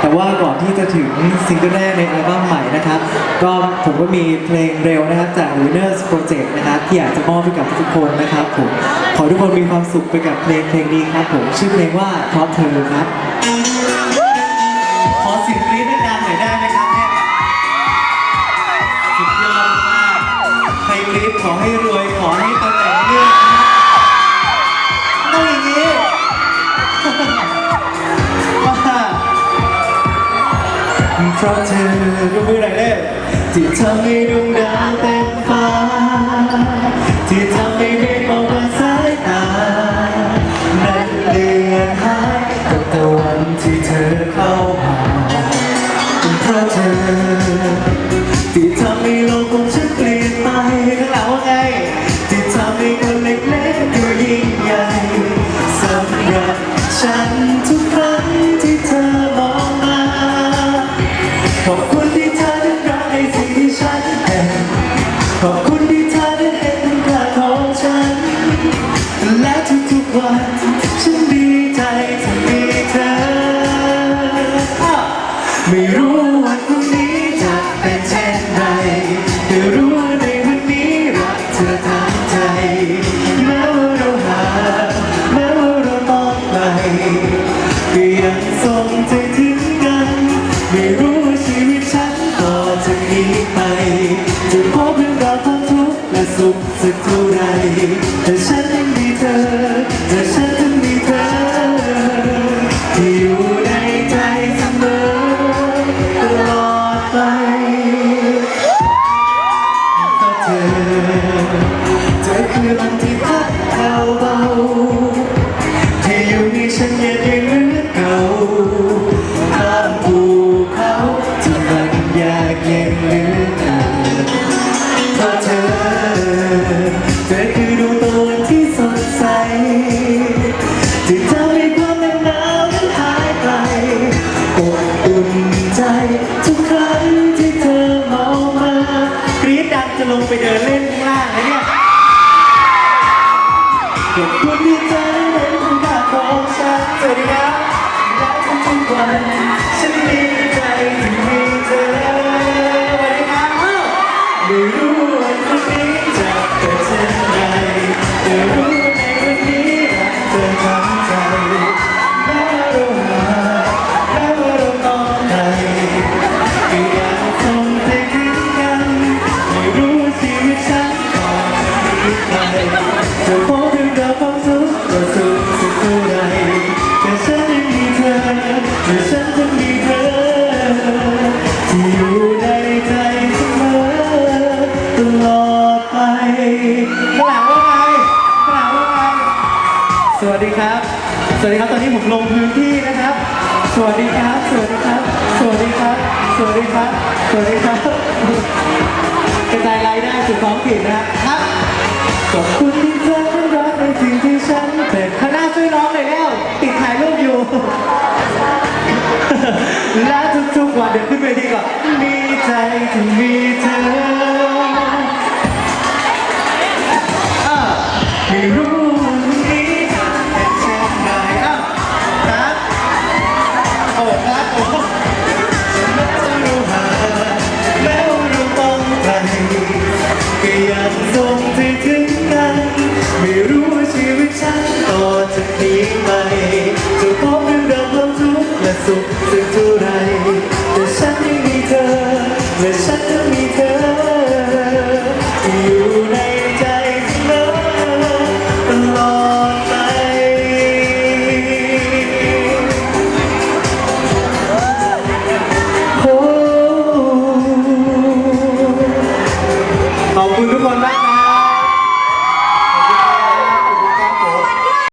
แต่ว่าก่อนที่จะถึงซิงเกิลแรกในอัลบั้มใหม่นะครับ ก็ผมก็มีเพลงเร็วนะครับจาก Winners Project นะครับที่อยากจะมอบให้กับทุกคนนะครับผมขอทุกคนมีความสุขไปกับเพลงเพลงนี้ครับผมชื่อเพลงว่าเพราะเธอครับ ขอเสิบกรี๊ดดังๆหน่อยได้ไหมครับเนี่ยสุดยอดมากใครกรี๊ดขอให้รวย เพราะเธอรู้มือหน่อยเด้ที่ทำให้ดวงดาวเต็มฟ้า ที่ทำให้ได้มองมาสายตาในเดือนหายกับตะวันที่เธอเข้ามาเพราะเธอ ที่ทำให้โลกของฉัน วัน ฉันดีใจที่มีเธอ ไม่รู้วันพรุ่งนี้จะเป็นเช่นไรแต่รู้ว่าในวันนี้รักเธอทั้งใจ แม้ว่าเราห่างแม้ว่าเราต้องไกลก็ยังส่งใจถึงกัน ไม่รู้ว่าชีวิตฉันต่อจากนี้ไป จะพบเรื่องราวของทุกข์และสุขสักเท่าไรแต่ฉันยัง ฉันยังเหมือนเก่าข้ามภูเขาที่มันยากเย็นเหลือเกินเพราะเธอ เธอคือดวงตะวันที่สดใสที่ทำให้ความเหน็บหนาวนั้นหายไปอบอุ่นใจทุกครั้งที่เธอมองมากรี๊ดดังจะลงไปเดินเล่นข้างล่างนะเนี่ยขอบคุณที่เธอ สวัสดีครับและทุกๆวันฉัน ดีครับ สวัสดีครับตอนนี้ผมลงพื้นที่นะครับ สวัสดีครับ สวัสดีครับ สวัสดีครับ สวัสดีครับ สวัสดีครับ กระจายรายได้สู่ท้องถิ่นนะครับขอบคุณที่เธอนั้นรักในสิ่งที่ฉันเป็นข้างหน้าช่วยน้องหน่อยแล้ว ติดถ่ายรูปอยู่และทุกๆวันเดี๋ยวขึ้นเวทีก่อนมีใจที่มีเธอ